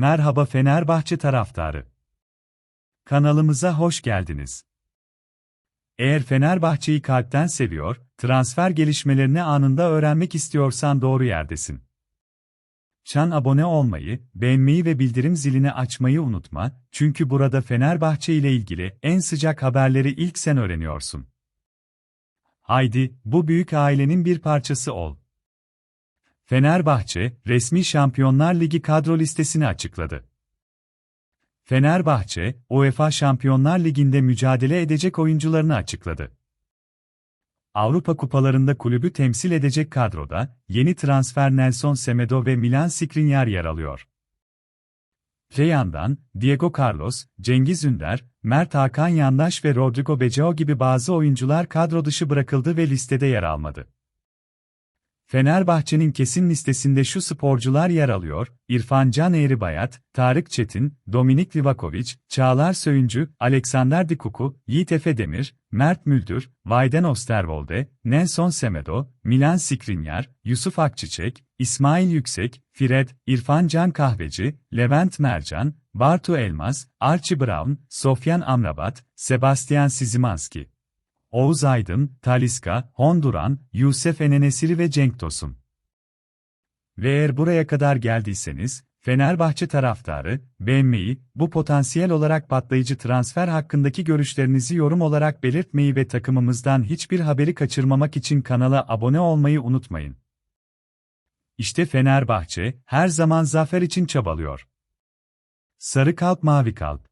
Merhaba Fenerbahçe taraftarı. Kanalımıza hoş geldiniz. Eğer Fenerbahçe'yi kalpten seviyor, transfer gelişmelerini anında öğrenmek istiyorsan doğru yerdesin. Çan abone olmayı, beğenmeyi ve bildirim zilini açmayı unutma, çünkü burada Fenerbahçe ile ilgili en sıcak haberleri ilk sen öğreniyorsun. Haydi, bu büyük ailenin bir parçası ol. Fenerbahçe, resmi Şampiyonlar Ligi kadro listesini açıkladı. Fenerbahçe, UEFA Şampiyonlar Ligi'nde mücadele edecek oyuncularını açıkladı. Avrupa kupalarında kulübü temsil edecek kadroda, yeni transfer Nelson Semedo ve Milan Skriniar yer alıyor. Öte yandan, Diego Carlos, Cengiz Ünder, Mert Hakan Yandaş ve Rodrigo Becao gibi bazı oyuncular kadro dışı bırakıldı ve listede yer almadı. Fenerbahçe'nin kesin listesinde şu sporcular yer alıyor, İrfan Can Eğribayat, Tarık Çetin, Dominik Livakovic, Çağlar Söyüncü, Alexander Dikuku, Yiğit Efe Demir, Mert Müldür, Vayden Osterwolde, Nelson Semedo, Milan Skriniar, Yusuf Akçiçek, İsmail Yüksek, Fred, İrfan Can Kahveci, Levent Mercan, Bartu Elmaz, Archie Brown, Sofyan Amrabat, Sebastian Sizimanski. Oğuz Aydın, Taliska, Honduran, Yusuf Enenesiri ve Cenk Tosun. Ve eğer buraya kadar geldiyseniz, Fenerbahçe taraftarı, beğenmeyi, bu potansiyel olarak patlayıcı transfer hakkındaki görüşlerinizi yorum olarak belirtmeyi ve takımımızdan hiçbir haberi kaçırmamak için kanala abone olmayı unutmayın. İşte Fenerbahçe, her zaman zafer için çabalıyor. Sarı kalp mavi kalp.